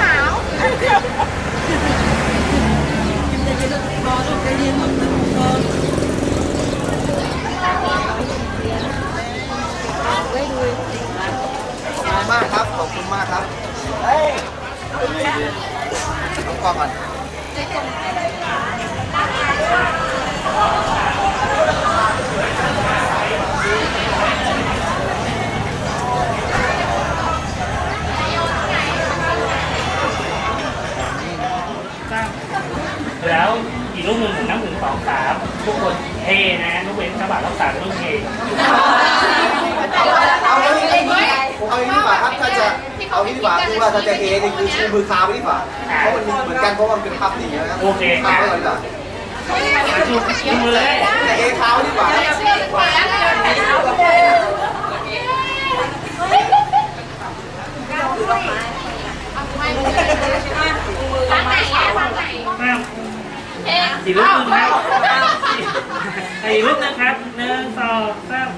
สาวขอบคุณมากครับ ขอบคุณมากครับ เฮ้ยต้องกองก่อน แล้วอีกรูปหนึ่งถึงน้ำถึงสองสามทุกคนเฮนะยกเว้นกระบะรักษาต้องเฮเอาอย่างนี้ผมเอาอย่างนี้ดีกว่าครับถ้าจะเอาอย่างนี้ดีกว่าคือว่าถ้าจะเฮนี่คือชูมือค้าไว้ดีกว่าเพราะมันเหมือนกันเพราะมันเป็นภาพดีนะครับโอเคค้างไว้ก่อนดีกว่าชูมือเลยแต่เฮเท้าดีกว่าครับ ห้าม อีกรูปหนึ่งครับอีกรูปหนึงครับหนึ่งสองสาม